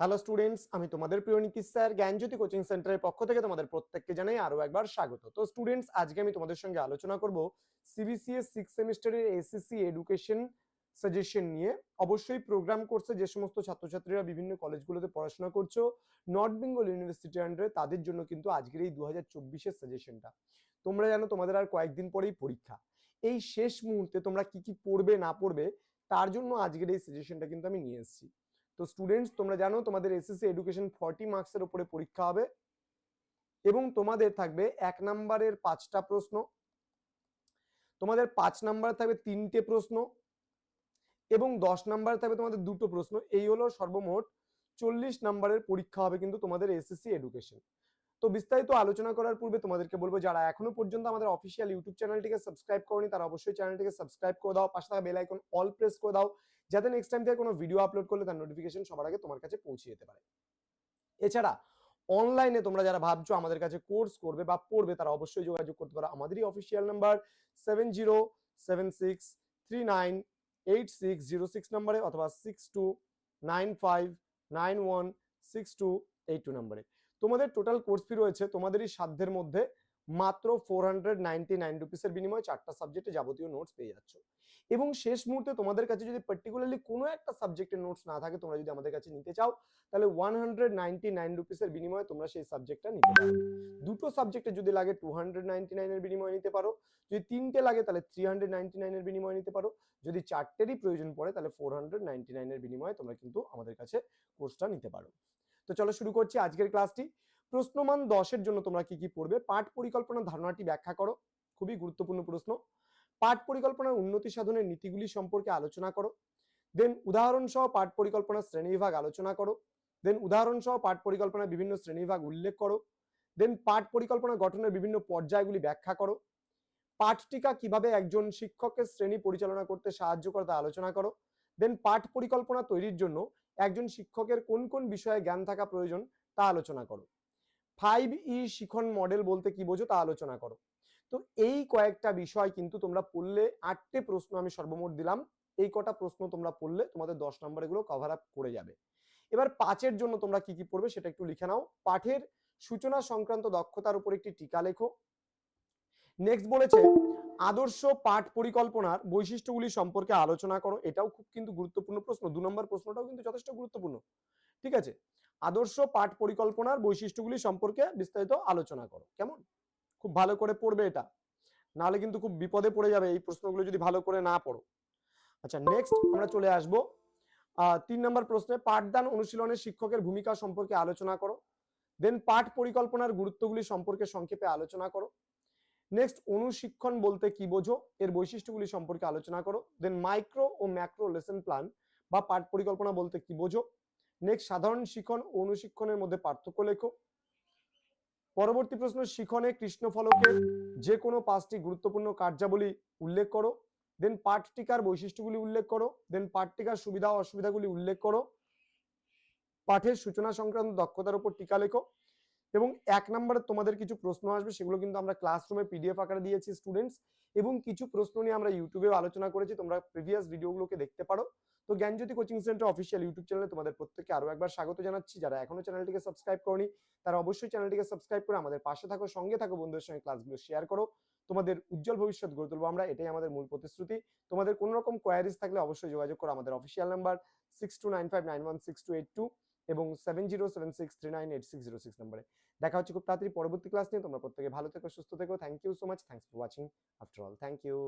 Hello students আমি তোমাদের প্রিয় নীতিশ স্যার, জ্ঞানজ্যোতি কোচিং সেন্টারের পক্ষ থেকে তোমাদের প্রত্যেককে জানাই আরও একবার স্বাগত। তো স্টুডেন্টস আজকে আমি তোমাদের সঙ্গে আলোচনা করব সিবিসিএস সিক্স সেমিস্টারের এসএসসি এডুকেশন সাজেশন নিয়ে। অবশ্যই প্রোগ্রাম কোর্সে যে সমস্ত ছাত্রছাত্রীরা বিভিন্ন কলেজগুলোতে পড়াশোনা করছ নর্থ বেঙ্গল ইউনিভার্সিটি আন্ডারে তাদের জন্য কিন্তু আজকের এই দু হাজার সাজেশনটা তোমরা জানো তোমাদের আর কয়েকদিন পরেই পরীক্ষা। এই শেষ মুহূর্তে তোমরা কি কি পড়বে, না পড়বে, তার জন্য আজকের এই সাজেশনটা কিন্তু আমি নিয়ে এসেছি। তো স্টুডেন্টস তোমরা জানো তোমাদের এসএসসি এডুকেশন ফর্টি মার্কসের উপরে পরীক্ষা হবে এবং তোমাদের থাকবে এক নাম্বারের পাঁচটা প্রশ্ন। তোমাদের পাঁচ নাম্বার থাকবে তিনটে প্রশ্ন এবং দশ নাম্বার থাকবে তোমাদের দুটো প্রশ্ন। এই হলো সর্বমোট চল্লিশ নাম্বারের পরীক্ষা হবে কিন্তু তোমাদের এসএসসি এডুকেশন তো বিস্তারিত আলোচনা করার পূর্বে তোমাদেরকে বলব, যারা এখনও পর্যন্ত আমাদের অফিসিয়াল ইউটিউব চ্যানেলটিকে সাবস্ক্রাইব করনি, তারা অবশ্যই চ্যানেলটিকে সাবস্ক্রাইব করে দাও, পাশে থাকা বেল আইকন অল প্রেস করে দাও। যাতে নেক্সট টাইম থেকে কোনো ভিডিও আপলোড করলে তার নোটিফিকেশন সবার আগে তোমার কাছে পৌঁছে যেতে পারে। এছাড়া অনলাইনে তোমরা যারা ভাবছ আমাদের কাছে কোর্স করবে বা পড়বে, তারা অবশ্যই যোগাযোগ করতে পারো। আমাদেরই official number seven zero seven six three nine eight six zero six নাম্বারে অথবা six two nine five nine one six two eight two নাম্বারে তোমাদের টোটাল কোর্স ফি রয়েছে তোমাদেরই সাধ্যের মধ্যে মাত্র ফোর হান্ড্রেড নাইনটি নাইন রুপিসের বিনিময়ে চারটা সাবজেক্টে যাবতীয় নোটস পেয়ে যাচ্ছ। এবং শেষ মুহূর্তে তোমাদের কাছে যদি পার্টিকুলারলি কোনো একটা সাবজেক্টের নোটস না থাকে, তোমরা যদি আমাদের কাছে নিতে চাও, তাহলে ওয়ান হান্ড্রেড নাইনটি নাইন রুপিসের বিনিময়ে তোমরা সেই সাবজেক্টটা নিতে পারো। দুটো সাবজেক্টে যদি লাগে টু হান্ড্রেড নাইনটি নাইনের বিনিময়ে নিতে পারো, যদি তিনটে লাগে তাহলে থ্রি হান্ড্রেড নাইনটি নাইনের বিনিময়ে নিতে পারো, যদি চারটেরই প্রয়োজন পড়ে তাহলে ফোর হান্ড্রেড নাইনটি নাইনের বিনিময়ে তোমরা কিন্তু আমাদের কাছে কোর্সটা নিতে পারো। তো চলো শুরু করছি আজকের ক্লাসটি প্রশ্নমান দশের জন্য তোমরা কি কি পড়বে? পাঠ পরিকল্পনার ধারণাটি ব্যাখ্যা করো। খুবই গুরুত্বপূর্ণ প্রশ্ন। পাঠ পরিকল্পনার উন্নতি সাধনের নীতিগুলি সম্পর্কে আলোচনা করো। দেন উদাহরণ সহ পাঠ পরিকল্পনার শ্রেণীবিভাগ আলোচনা করো। দেন উদাহরণ সহ পাঠ পরিকল্পনার বিভিন্ন শ্রেণীবিভাগ উল্লেখ করো। দেন পাঠ পরিকল্পনা গঠনের বিভিন্ন পর্যায়গুলি ব্যাখ্যা করো। পাঠ পাঠটিকা কীভাবে একজন শিক্ষকের শ্রেণি পরিচালনা করতে সাহায্য করে তা আলোচনা করো। দেন পাঠ পরিকল্পনা তৈরির জন্য একজন শিক্ষকের কোন কোন বিষয়ে জ্ঞান থাকা প্রয়োজন তা আলোচনা করো। ফাইভ ই শিখন মডেল বলতে কি বোঝো তা আলোচনা করো। তো এই কয়েকটা বিষয় কিন্তু তোমরা পড়লে আটটে প্রশ্ন আমি সর্বমোট দিলাম। এই কটা প্রশ্ন তোমরা পড়লে তোমাদের দশ নম্বর এগুলো কভার আপ করে যাবে। এবার পাঁচের জন্য তোমরা কি কি পড়বে সেটা একটু লিখে নাও। পাঠের সূচনা সংক্রান্ত দক্ষতার উপর একটি টিকা লেখো। নেক্সট বলেছে, আদর্শ পাঠ পরিকল্পনার বৈশিষ্ট্যগুলি সম্পর্কে আলোচনা করো। এটাও খুব কিন্তু গুরুত্বপূর্ণ প্রশ্ন। দু নম্বর প্রশ্নটাও কিন্তু যথেষ্ট গুরুত্বপূর্ণ। ঠিক আছে? আদর্শ পাঠ পরিকল্পনার বৈশিষ্ট্যগুলি সম্পর্কে বিস্তারিত আলোচনা করো। কেমন? খুব ভালো করে পড়বে এটা। নাহলে কিন্তু খুব বিপদে পড়ে যাবে এই প্রশ্নগুলো যদি ভালো করে না পড়ো। আচ্ছা নেক্সট আমরা চলে আসব। তিন নম্বর প্রশ্নে পাঠদান অনুশীলনের শিক্ষকের ভূমিকা সম্পর্কে আলোচনা করো। দেন পাঠ পরিকল্পনার গুরুত্বগুলি সম্পর্কে সংক্ষেপে আলোচনা করো। নেক্সট অনুশিক্ষণ বলতে কি বোঝো? এর বৈশিষ্ট্যগুলি সম্পর্কে আলোচনা করো। দেন মাইক্রো ও ম্যাক্রো লেসন প্ল্যান বা পাঠ পরিকল্পনা বলতে কি বোঝো? নেক্সট সাধারণ শিখন অনুশিক্ষণের মধ্যে পার্থক্য লেখো। পরবর্তী প্রশ্ন, শিখনে কৃষ্ণফলকের যে কোনো পাঁচটি গুরুত্বপূর্ণ কার্যাবলী উল্লেখ করো। দেন পাঠটিকার বৈশিষ্ট্যগুলি উল্লেখ করো। দেন পাঠটিকার সুবিধা অসুবিধাগুলি উল্লেখ করো। পাঠের সূচনা সংক্রান্ত দক্ষতার উপর টিকা লেখো। এবং এক নম্বরে তোমাদের কিছু প্রশ্ন আসবে, সেগুলো কিন্তু আমরা ক্লাসরুমে পিডিএফ আকারে দিয়েছি স্টুডেন্টস এবং কিছু প্রশ্ন নিয়ে আমরা ইউটিউবেও আলোচনা করেছি, তোমরা প্রিভিয়াস ভিডিওগুলোকে দেখতে পারো। তো Gyanjyoti coaching centre official YouTube চ্যানেলে তোমাদের প্রত্যেককে আরও একবার স্বাগত জানাচ্ছি। যারা এখনও চ্যানেলটিকে সাবস্ক্রাইব করনি, তারা অবশ্যই চ্যানেলটিকে সাবস্ক্রাইব করে আমাদের পাশে থাকো, সঙ্গে থাকো, বন্ধুদের সঙ্গে ক্লাসগুলো শেয়ার করো। তোমাদের উজ্জ্বল ভবিষ্যৎ গড়ে তুলবো আমরা, এটাই আমাদের মূল প্রতিশ্রুতি। তোমাদের কোনো রকম কোয়ারিজ থাকলে অবশ্যই যোগাযোগ করো আমাদের official number six two nine five nine one six two eight two এবং seven zero seven six three nine eight six zero six নম্বরে। দেখা হচ্ছে খুব তাড়াতাড়ি পরবর্তী ক্লাস নিয়ে। তোমরা প্রত্যেকে ভালো থেকো, সুস্থ থেকো। Thank you so much thanks for watching after all thank you